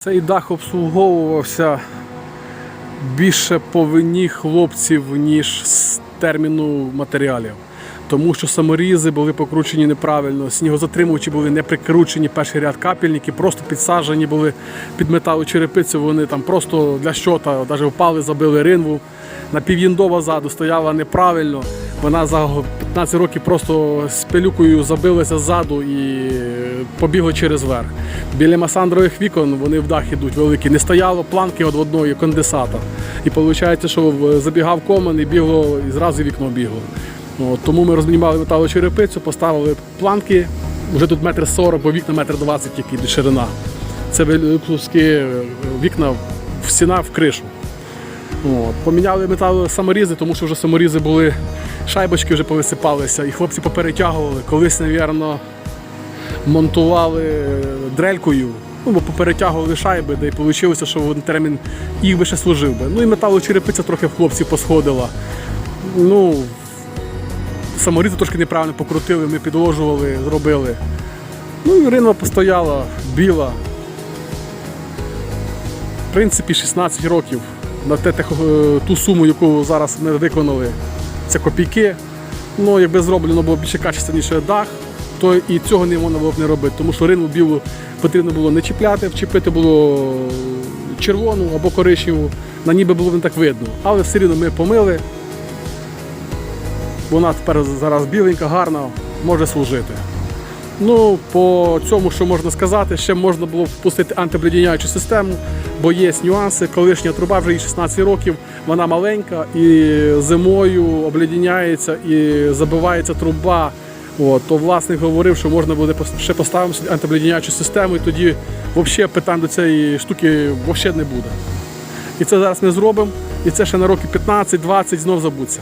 Цей дах обслуговувався більше по вині хлопців, ніж з терміну матеріалів. Тому що саморізи були покручені неправильно, снігозатримувачі були не прикручені, перший ряд капельники, просто підсаджені були під металочерепицю, вони там просто для щота, навіть впали, забили ринву. Напів'їндова ззаду стояла неправильно. Вона 15 років просто з пилюкою забилася ззаду і побігла через верх. Біля масандрових вікон вони в дах ідуть великі. Не стояло планки від одної конденсата. І виходить, що забігав комин і бігло, і зразу вікно бігло. От, тому ми розмінімали металочерепицю, поставили планки. Вже тут метр сорок, бо вікна метр двадцять йде ширина. Це великі вікна в стіна в кришу. От. Поміняли метал саморізи, тому що вже саморізи були, шайбочки вже повисипалися, і хлопці поперетягували. Колись, мабуть, монтували дрелькою, ну, бо поперетягували шайби, де й вийшло, що один термін їх би ще служив би. Ну і металочерепиця трохи в хлопців посходила. Ну, саморізи трошки неправильно покрутили, ми підложували, зробили. Ну і Ірина постояла, біла. В принципі, 16 років на те, ту суму, яку зараз ми виконали, це копійки. Ну, якби зроблено було більше качественніше дах, то і цього не можна було б не робити, тому що ринву білу потрібно було не чіпляти, вчепити було червону або коричневу, на ніби було не так видно. Але все рівно ми помили. Вона тепер зараз біленька, гарна, може служити. Ну, по цьому, що можна сказати, ще можна було впустити антибледіняючу систему, бо є нюанси. Колишня труба вже їй 16 років, вона маленька і зимою обледіняється і забивається труба. От, то власник говорив, що можна буде ще поставити сюди антибледіняючу систему, і тоді взагалі питань до цієї штуки взагалі не буде. І це зараз не зробимо, і це ще на роки 15-20 знов забуться.